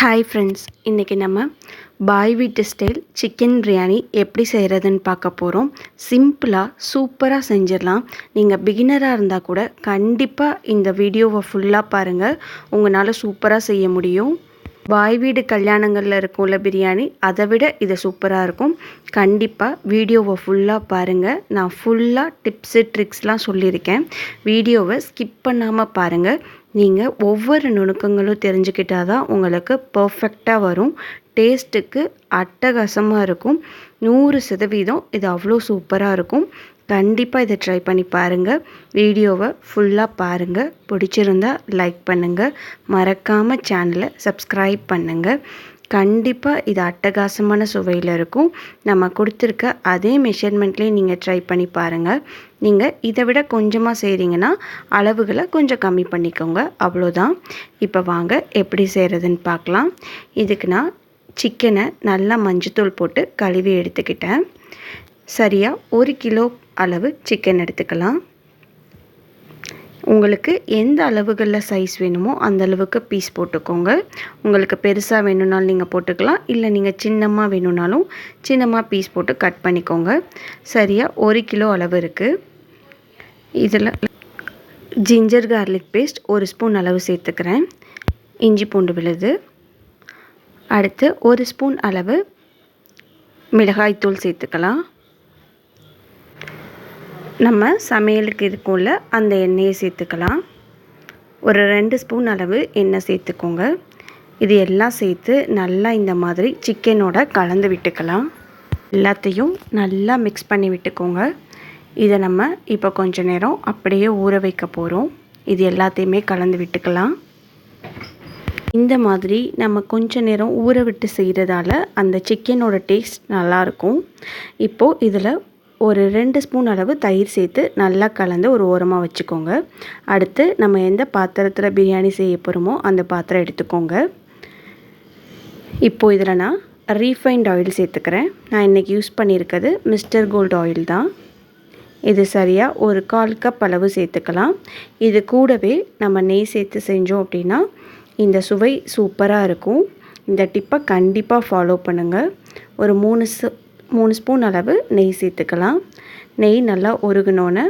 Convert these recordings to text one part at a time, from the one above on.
Hi friends இன்றைக்கி நம்ம பாய் வீட்டு ஸ்டைல் சிக்கன் பிரியாணி எப்படி செய்கிறதுன்னு பார்க்க போகிறோம் சிம்பிளாக சூப்பராக செஞ்சிடலாம். நீங்கள் பிகினராக இருந்தால் கூட கண்டிப்பாக இந்த வீடியோவை ஃபுல்லாக பாருங்கள் உங்களால் சூப்பராக செய்ய முடியும். பாய் வீடு கல்யாணங்களில் இருக்கும்ல பிரியாணி அதை விட இது சூப்பராக இருக்கும். கண்டிப்பாக வீடியோவை ஃபுல்லாக பாருங்கள் நான் ஃபுல்லாக டிப்ஸு ட்ரிக்ஸ்லாம் சொல்லியிருக்கேன். வீடியோவை ஸ்கிப் பண்ணாமல் பாருங்கள் நீங்கள் ஒவ்வொரு நுணுக்கங்களும் தெரிஞ்சுக்கிட்டால் தான் உங்களுக்கு பர்ஃபெக்டாக வரும். டேஸ்ட்டுக்கு அட்டகாசமாக இருக்கும். நூறு சதவீதம் இது அவ்வளோ சூப்பராக இருக்கும். கண்டிப்பாக இதை ட்ரை பண்ணி பாருங்கள் வீடியோவை ஃபுல்லாக பாருங்கள் பிடிச்சிருந்தா லைக் பண்ணுங்கள் மறக்காமல் சேனலை சப்ஸ்கிரைப் பண்ணுங்கள் கண்டிப்பாக இது அட்டகாசமான சுவையில் இருக்கும். நம்ம கொடுத்துருக்க அதே மெஷர்மெண்ட்லேயே நீங்கள் ட்ரை பண்ணி பாருங்கள் நீங்கள் இதை விட கொஞ்சமாக செய்கிறீங்கன்னா அளவுகளை கொஞ்சம் கம்மி பண்ணிக்கோங்க. அவ்வளோதான் இப்போ வாங்க எப்படி செய்கிறதுன்னு பார்க்கலாம். இதுக்கு நான் சிக்கனை நல்லா மஞ்சத்தூள் போட்டு கழுவி எடுத்துக்கிட்டேன். சரியாக ஒரு கிலோ அளவு சிக்கன் எடுத்துக்கலாம். உங்களுக்கு எந்த அளவுகளில் சைஸ் வேணுமோ அந்த அளவுக்கு பீஸ் போட்டுக்கோங்க. உங்களுக்கு பெருசாக வேணும்னாலும் நீங்கள் போட்டுக்கலாம். இல்லை நீங்கள் சின்னமாக வேணும்னாலும் சின்னமாக பீஸ் போட்டு கட் பண்ணிக்கோங்க. சரியாக ஒரு கிலோ அளவு இருக்குது இதில் ஜிஞ்சர் கார்லிக் பேஸ்ட் ஒரு ஸ்பூன் அளவு சேர்த்துக்கிறேன். இஞ்சி பூண்டு விழுது. அடுத்து ஒரு ஸ்பூன் அளவு மிளகாய்த்தூள் சேர்த்துக்கலாம். நம்ம சமையலுக்கு இருக்கும்ல அந்த எண்ணெயை சேர்த்துக்கலாம். ஒரு ரெண்டு ஸ்பூன் அளவு எண்ணெய் சேர்த்துக்கோங்க. இது எல்லாம் சேர்த்து நல்லா இந்த மாதிரி சிக்கனோட கலந்து விட்டுக்கலாம். எல்லாத்தையும் நல்லா மிக்ஸ் பண்ணி விட்டுக்கோங்க. இதை நம்ம இப்போ கொஞ்ச நேரம் அப்படியே ஊற வைக்க போகிறோம் இது எல்லாத்தையுமே கலந்து விட்டுக்கலாம். இந்த மாதிரி நம்ம கொஞ்ச நேரம் ஊற விட்டு செய்கிறதால அந்த சிக்கனோட டேஸ்ட் நல்லாயிருக்கும் இப்போது இதில் ஒரு ரெண்டு ஸ்பூன் அளவு தயிர் சேர்த்து நல்லா கலந்து ஒரு ஓரமாக வச்சுக்கோங்க. அடுத்து நம்ம எந்த பாத்திரத்தில் பிரியாணி செய்ய போகிறோமோ அந்த பாத்திரம் எடுத்துக்கோங்க. இப்போது இதில் நான் ரீஃபைண்ட் ஆயில் சேர்த்துக்கிறேன். நான் இன்றைக்கி யூஸ் பண்ணியிருக்கிறது மிஸ்டர் கோல்டு ஆயில் தான். இது சரியாக ஒரு கால் கப் அளவு சேர்த்துக்கலாம். இது கூடவே நம்ம நெய் சேர்த்து செஞ்சோம் அப்படின்னா இந்த சுவை சூப்பராக இருக்கும். இந்த டிப்பை கண்டிப்பாக ஃபாலோ பண்ணுங்கள் ஒரு மூணு மூணு ஸ்பூன் அளவு நெய் சேர்த்துக்கலாம். நெய் நல்லா உருகினோன்னு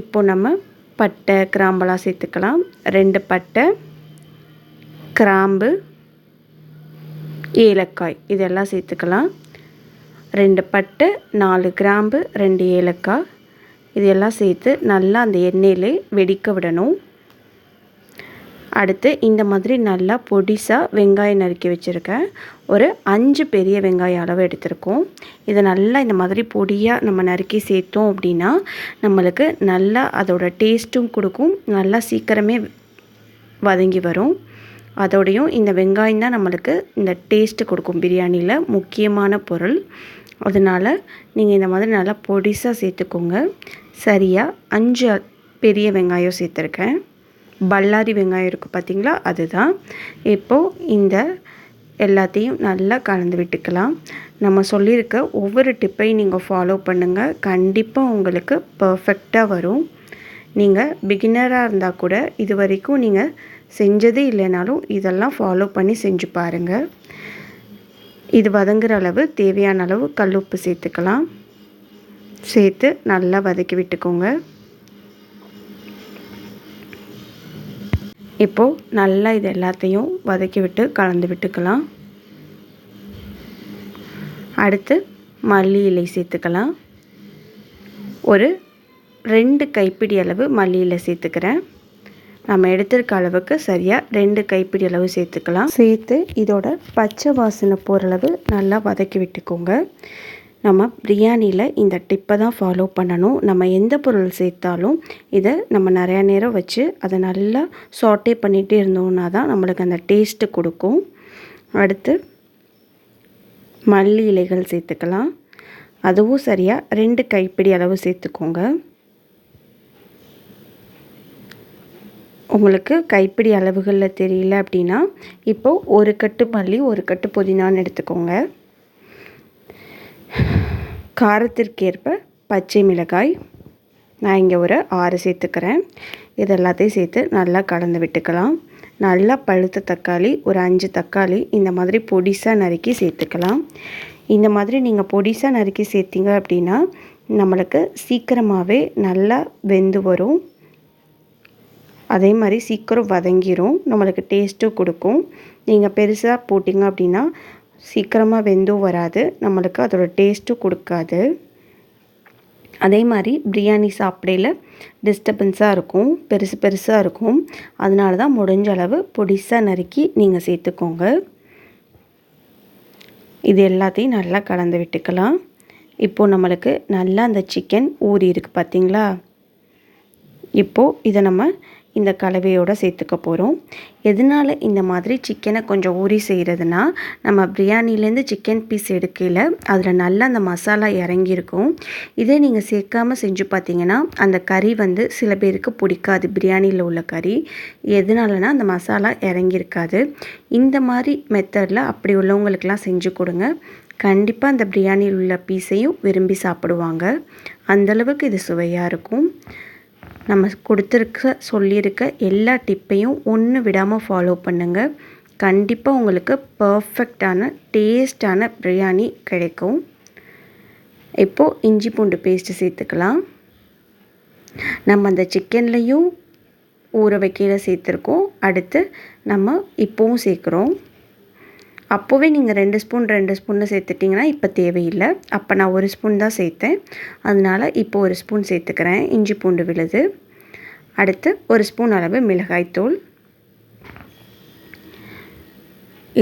இப்போ நம்ம பட்டை கிராம்பெல்லாம் சேர்த்துக்கலாம். ரெண்டு பட்டை கிராம்பு ஏலக்காய் இதெல்லாம் சேர்த்துக்கலாம். ரெண்டு பட்டை நாலு கிராம்பு ரெண்டு ஏலக்காய் இதெல்லாம் சேர்த்து நல்லா அந்த எண்ணெயிலே வெடிக்க விடணும். அடுத்து இந்த மாதிரி நல்லா பொடிசாக வெங்காயம் நறுக்கி வச்சுருக்கேன். ஒரு அஞ்சு பெரிய வெங்காயம் அளவு எடுத்திருக்கோம். இதை நல்லா இந்த மாதிரி பொடியாக நம்ம நறுக்கி சேர்த்தோம் அப்படின்னா நம்மளுக்கு நல்லா அதோடய டேஸ்ட்டும் கொடுக்கும். நல்லா சீக்கிரமே வதங்கி வரும். அதோடையும் இந்த வெங்காயம் தான் நம்மளுக்கு இந்த டேஸ்ட்டு கொடுக்கும் பிரியாணியில் முக்கியமான பொருள். அதனால் நீங்கள் இந்த மாதிரி நல்லா பொடிசாக சேர்த்துக்கோங்க. சரியாக அஞ்சு பெரிய வெங்காயம் சேர்த்துருக்கேன். பல்லாரி வெங்காயம் இருக்குது பார்த்திங்களா? அதுதான். இப்போது இந்த எல்லாத்தையும் நல்லா கலந்து விட்டுக்கலாம். நம்ம சொல்லியிருக்க ஒவ்வொரு டிப்பையும் நீங்கள் ஃபாலோ பண்ணுங்கள் கண்டிப்பாக உங்களுக்கு பர்ஃபெக்டாக வரும். நீங்கள் பிகினராக இருந்தால் கூட இது வரைக்கும் நீங்கள் செஞ்சதே இல்லைனாலும் இதெல்லாம் ஃபாலோ பண்ணி செஞ்சு பாருங்கள் இது வதங்குற அளவு தேவையான அளவு கல் உப்பு சேர்த்துக்கலாம். சேர்த்து நல்லா வதக்கி விட்டுக்கோங்க. இப்போது நல்லா இது எல்லாத்தையும் வதக்கி விட்டு கலந்து விட்டுக்கலாம். அடுத்து மல்லி இலை சேர்த்துக்கலாம். ஒரு ரெண்டு கைப்பிடி அளவு மல்லி இலை சேர்த்துக்கிறேன். நம்ம எடுத்திருக்க அளவுக்கு சரியாக ரெண்டு கைப்பிடி அளவு சேர்த்துக்கலாம். சேர்த்து இதோட பச்சை வாசனை போகிற அளவு நல்லா வதக்கி விட்டுக்கோங்க. நம்ம பிரியாணியில் இந்த டிப்பை தான் ஃபாலோ பண்ணணும். நம்ம எந்த பொருள் சேர்த்தாலும் இதை நம்ம நிறையா நேரம் வச்சு அதை நல்லா சாட்டே பண்ணிகிட்டே இருந்தோம்னா தான் நம்மளுக்கு அந்த டேஸ்ட்டு கொடுக்கும். அடுத்து மல்லி இலைகள் சேர்த்துக்கலாம். அதுவும் சரியாக ரெண்டு கைப்பிடி அளவு சேர்த்துக்கோங்க. உங்களுக்கு கைப்பிடி அளவுகளில் தெரியல அப்படின்னா இப்போது ஒரு கட்டு மல்லி ஒரு கட்டு புதினான்னு எடுத்துக்கோங்க. காரத்திற்கேற்ப பச்சை மிளகாய். நான் இங்கே ஒரு ஆறு சேர்த்துக்கிறேன். இது எல்லாத்தையும் சேர்த்து நல்லா கலந்து விட்டுக்கலாம். நல்லா பழுத்த தக்காளி ஒரு அஞ்சு தக்காளி இந்த மாதிரி பொடிசாக நறுக்கி சேர்த்துக்கலாம். இந்த மாதிரி நீங்கள் பொடிசாக நறுக்கி சேர்த்திங்க அப்படின்னா நம்மளுக்கு சீக்கிரமாகவே நல்லா வெந்து வரும். அதே மாதிரி சீக்கிரம் வதங்கிரும். நம்மளுக்கு டேஸ்ட்டும் கொடுக்கும். நீங்கள் பெருசாக போட்டிங்க அப்படின்னா சீக்கிரமாக வெந்தும் வராது. நம்மளுக்கு அதோடய டேஸ்ட்டும் கொடுக்காது. அதே மாதிரி பிரியாணி சாப்பிடையில் டிஸ்டர்பன்ஸாக இருக்கும். பெருசு பெருசாக இருக்கும். அதனால தான் முடிஞ்ச அளவு பொடிசாக நறுக்கி நீங்கள் சேர்த்துக்கோங்க. இது எல்லாத்தையும் நல்லா கலந்து விட்டுக்கலாம். இப்போது நம்மளுக்கு நல்லா அந்த சிக்கன் ஊறி இருக்குது பார்த்திங்களா இப்போது இதை நம்ம இந்த கலவையோடு சேர்த்துக்க போகிறோம் எதனால் இந்த மாதிரி சிக்கனை கொஞ்சம் ஊறி செய்கிறதுனா நம்ம பிரியாணிலேருந்து சிக்கன் பீஸ் எடுக்கையில் அதில் நல்லா அந்த மசாலா இறங்கியிருக்கும். இதே நீங்கள் சேர்க்காமல் செஞ்சு பார்த்தீங்கன்னா அந்த கறி வந்து சில பேருக்கு பிடிக்காது. பிரியாணியில் உள்ள கறி. எதனாலனா அந்த மசாலா இறங்கியிருக்காது. இந்த மாதிரி மெத்தடில் அப்படி உள்ளவங்களுக்கெல்லாம் செஞ்சு கொடுங்க. கண்டிப்பாக அந்த பிரியாணியில் உள்ள பீஸையும் விரும்பி சாப்பிடுவாங்க. அந்தளவுக்கு இது சுவையாக இருக்கும். நம்ம கொடுத்துருக்க சொல்லியிருக்க எல்லா டிப்பையும் ஒன்று விடாமல் ஃபாலோ பண்ணுங்கள் கண்டிப்பாக உங்களுக்கு பர்ஃபெக்டான டேஸ்டான பிரியாணி கிடைக்கும். இப்போது இஞ்சி பூண்டு பேஸ்ட்டு சேர்த்துக்கலாம். நம்ம அந்த சிக்கன்லேயும் ஊற வைக்கையில் சேர்த்துருக்கோம். அடுத்து நம்ம இப்போவும் சேர்க்குறோம். அப்போவே நீங்கள் ரெண்டு ஸ்பூன் ரெண்டு ஸ்பூன்னு சேர்த்துட்டிங்கன்னா இப்போ தேவையில்லை. அப்போ நான் ஒரு ஸ்பூன் தான் சேர்த்தேன். அதனால் இப்போ ஒரு ஸ்பூன் சேர்த்துக்கிறேன். இஞ்சி பூண்டு விழுது. அடுத்து ஒரு ஸ்பூன் அளவு மிளகாய்த்தூள்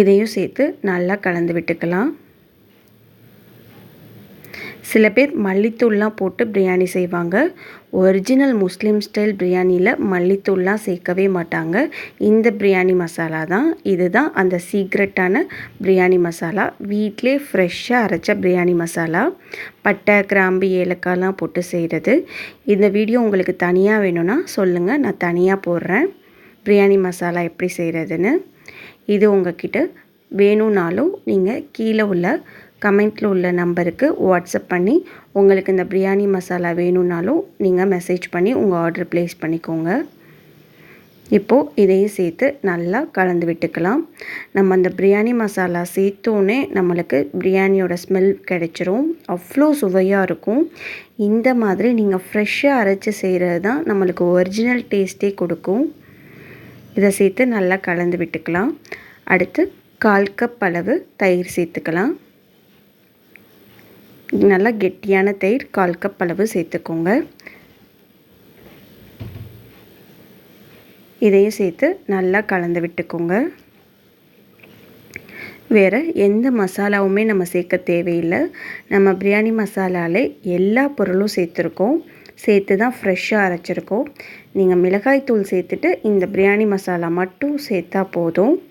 இதையும் சேர்த்து நல்லா கலந்து விட்டுக்கலாம். சில பேர் மல்லித்தூள்லாம் போட்டு பிரியாணி செய்வாங்க. ஒரிஜினல் முஸ்லீம் ஸ்டைல் பிரியாணியில் மல்லித்தூள்லாம் சேர்க்கவே மாட்டாங்க. இந்த பிரியாணி மசாலா தான். இதுதான் அந்த சீக்ரெட்டான பிரியாணி மசாலா. வீட்டிலே ஃப்ரெஷ்ஷாக அரைச்ச பிரியாணி மசாலா. பட்டை கிராம்பு ஏலக்காய்லாம் போட்டு செய்கிறது இந்த வீடியோ உங்களுக்கு தனியாக வேணும்னா சொல்லுங்கள் நான் தனியாக போடுறேன். பிரியாணி மசாலா எப்படி செய்கிறதுன்னு இது உங்ககிட்ட வேணும்னாலும் நீங்கள் கீழே உள்ள கமெண்ட்டில் உள்ள நம்பருக்கு வாட்ஸ்அப் பண்ணி உங்களுக்கு இந்த பிரியாணி மசாலா வேணும்னாலும் நீங்கள் மெசேஜ் பண்ணி உங்கள் ஆர்டர் ப்ளேஸ் பண்ணிக்கோங்க. இப்போது இதையும் சேர்த்து நல்லா கலந்து விட்டுக்கலாம். நம்ம அந்த பிரியாணி மசாலா சேர்த்தோன்னே நம்மளுக்கு பிரியாணியோட ஸ்மெல் கிடைச்சிரும். அவ்வளோ சுவையாக இருக்கும். இந்த மாதிரி நீங்கள் ஃப்ரெஷ்ஷாக அரைச்சி செய்கிறது தான் நம்மளுக்கு ஒரிஜினல் டேஸ்ட்டே கொடுக்கும். இதை சேர்த்து நல்லா கலந்து விட்டுக்கலாம். அடுத்து கால் கப் அளவு தயிர் சேர்த்துக்கலாம். நல்லா கெட்டியான தயிர் கால் கப் அளவு சேர்த்துக்கோங்க. இதையும் சேர்த்து நல்லா கலந்து விட்டுக்கோங்க. வேறு எந்த மசாலாவுமே நம்ம சேர்க்க தேவையில்லை. நம்ம பிரியாணி மசாலாவில் எல்லா பொருளும் சேர்த்துருக்கோம். சேர்த்து தான் ஃப்ரெஷ்ஷாக அரைச்சிருக்கோம். நீங்கள் மிளகாய் தூள் சேர்த்துட்டு இந்த பிரியாணி மசாலா மட்டும் சேர்த்தா போதும்.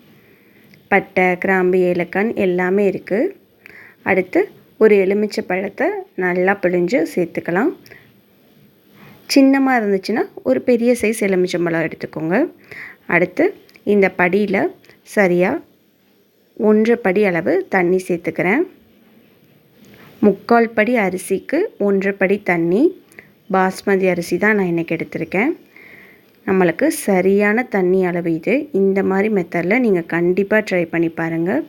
பட்டை கிராம்பு ஏலக்கான் எல்லாமே இருக்குது அடுத்து ஒரு எலுமிச்சை பழத்தை நல்லா பிழிஞ்சு சேர்த்துக்கலாம். சின்னமாக இருந்துச்சுன்னா ஒரு பெரிய சைஸ் எலுமிச்சம்பழம் எடுத்துக்கோங்க. அடுத்து இந்த படியில் சரியாக ஒன்றரை படி அளவு தண்ணி சேர்த்துக்கிறேன். முக்கால் படி அரிசிக்கு ஒன்றரை படி தண்ணி பாஸ்மதி அரிசி தான் நான் இன்றைக்கி எடுத்திருக்கேன். நம்மளுக்கு சரியான தண்ணி அளவு இது. இந்த மாதிரி மெத்தடில் நீங்கள் கண்டிப்பாக ட்ரை பண்ணி பாருங்கள்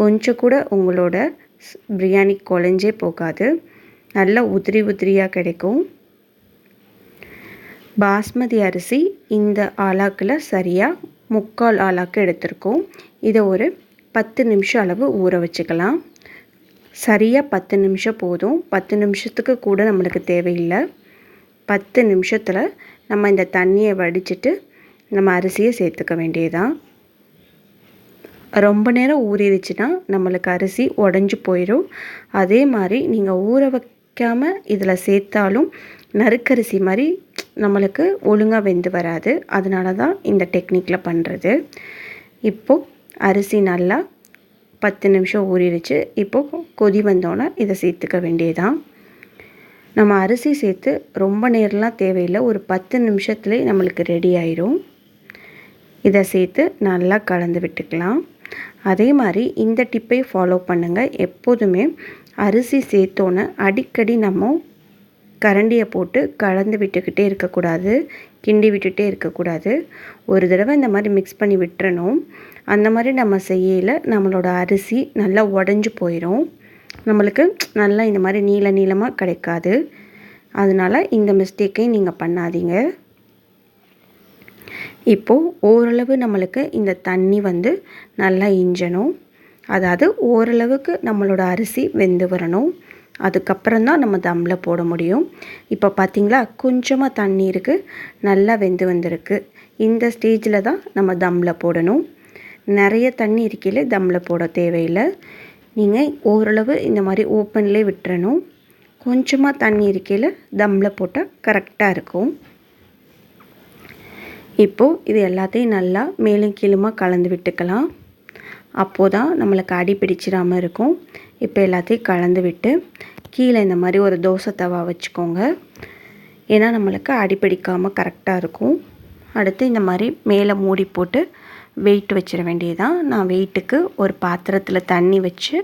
கொஞ்சம் கூட உங்களோட பிரியாணி குழஞ்சே போகாது. நல்லா உதிரி உதிரியாக கிடைக்கும். பாஸ்மதி அரிசி இந்த ஆலாக்கில் சரியாக முக்கால் ஆலாக்கு எடுத்திருக்கோம். இதை ஒரு பத்து நிமிஷம் அளவு ஊற வச்சுக்கலாம். சரியாக பத்து நிமிஷம் போதும். பத்து நிமிஷத்துக்கு கூட நம்மளுக்கு தேவையில்லை. பத்து நிமிஷத்தில் நம்ம இந்த தண்ணியை வடிச்சிட்டு நம்ம அரிசியை சேர்த்துக்க வேண்டியதான் ரொம்ப நேரம் ஊறிடுச்சுன்னா நம்மளுக்கு அரிசி உடஞ்சி போயிடும். அதே மாதிரி நீங்கள் ஊற வைக்காமல் இதில் சேர்த்தாலும் நறுக்கரிசி மாதிரி நம்மளுக்கு ஒழுங்காக வெந்து வராது. அதனால தான் இந்த டெக்னிக்கில் பண்ணுறது இப்போது அரிசி நல்லா பத்து நிமிஷம் ஊறிடுச்சு. இப்போது கொதி வந்தோன்னே இதை சேர்த்துக்க வேண்டியதான் நம்ம அரிசி சேர்த்து ரொம்ப நேரம்லாம் தேவையில்லை. ஒரு பத்து நிமிஷத்துலேயே நம்மளுக்கு ரெடி ஆயிரும். இதை சேர்த்து நல்லா கலந்து விட்டுக்கலாம். அதே மாதிரி இந்த டிப்பை ஃபாலோ பண்ணுங்கள் எப்போதுமே அரிசி சேர்த்தோன்னே அடிக்கடி நம்ம கரண்டியை போட்டு கலந்து விட்டுக்கிட்டே இருக்கக்கூடாது கிண்டி விட்டுட்டே இருக்கக்கூடாது. ஒரு தடவை இந்த மாதிரி மிக்ஸ் பண்ணி விட்டுறணும். அந்த மாதிரி நம்ம செய்யல நம்மளோட அரிசி நல்லா உடஞ்சி போயிடும் நம்மளுக்கு நல்லா இந்த மாதிரி நீள நீளமாக கிடைக்காது. அதனால் இந்த மிஸ்டேக்கையும் நீங்கள் பண்ணாதீங்க. இப்போது ஓரளவு நம்மளுக்கு இந்த தண்ணி வந்து நல்லா இஞ்சணும். அதாவது ஓரளவுக்கு நம்மளோட அரிசி வெந்து வரணும். அதுக்கப்புறம் தான் நம்ம தம்மில் போட முடியும். இப்போ பார்த்திங்களா கொஞ்சமாக தண்ணி இருக்குது நல்லா வெந்து வந்திருக்கு. இந்த ஸ்டேஜில் தான் நம்ம தம்மில் போடணும். நிறைய தண்ணி இருக்கையில் தம்மில் போட தேவையில்லை. நீங்கள் ஓரளவு இந்த மாதிரி ஓப்பன்லேயே விட்டுறணும். கொஞ்சமாக தண்ணி இருக்கையில் தம்மில் போட்டால் கரெக்டாக இருக்கும். இப்போது இது எல்லாத்தையும் நல்லா மேலும் கீழுமா கலந்து விட்டுக்கலாம். அப்போது தான் நம்மளுக்கு அடி பிடிச்சிடாமல் இருக்கும். இப்போ எல்லாத்தையும் கலந்து விட்டு கீழே இந்த மாதிரி ஒரு தோசை தவா வச்சுக்கோங்க. ஏன்னா நம்மளுக்கு அடி பிடிக்காமல் கரெக்டாக இருக்கும். அடுத்து இந்த மாதிரி மேலே மூடி போட்டு வெயிட் வச்சிட வேண்டியதுதான். நான் வெயிட்டுக்கு ஒரு பாத்திரத்தில் தண்ணி வச்சு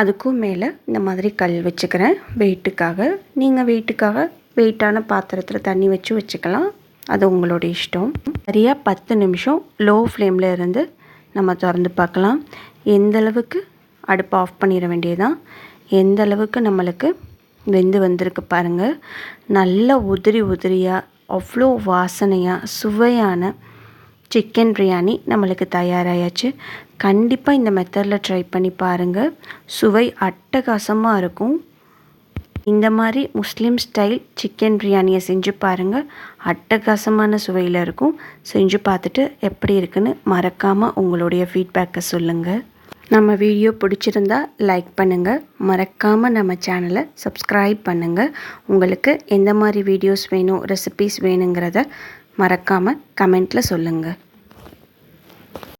அதுக்கும் மேலே இந்த மாதிரி கல் வச்சுக்கிறேன். வெயிட்டுக்காக நீங்கள் வெயிட்டுக்காக வெயிட்டான பாத்திரத்தில் தண்ணி வச்சு வச்சுக்கலாம். அது உங்களோட இஷ்டம். சரியாக பத்து நிமிஷம் லோ ஃப்ளேமில் இருந்து நம்ம திறந்து பார்க்கலாம். எந்த அளவுக்கு அடுப்பை ஆஃப் பண்ணிட வேண்டியதுதான். எந்த அளவுக்கு நம்மளுக்கு வெந்து வந்திருக்கு பாருங்கள் நல்ல உதிரி உதிரியாக அவ்வளோ வாசனையாக சுவையான சிக்கன் பிரியாணி நம்மளுக்கு தயாராகியாச்சு கண்டிப்பாக இந்த மெத்தடில் ட்ரை பண்ணி பாருங்கள் சுவை அட்டகாசமாக இருக்கும். இந்த மாதிரி முஸ்லீம் ஸ்டைல் சிக்கன் பிரியாணியை செஞ்சு பாருங்கள் அட்டகாசமான சுவையில் இருக்கும். செஞ்சு பார்த்துட்டு எப்படி இருக்குன்னு மறக்காமல் உங்களுடைய ஃபீட்பேக்கை சொல்லுங்கள் நம்ம வீடியோ பிடிச்சிருந்தா லைக் பண்ணுங்கள் மறக்காமல் நம்ம சேனலை சப்ஸ்கிரைப் பண்ணுங்கள் உங்களுக்கு எந்த மாதிரி வீடியோஸ் வேணும் ரெசிபீஸ் வேணுங்கிறத மறக்காமல் கமெண்ட்டில் சொல்லுங்கள்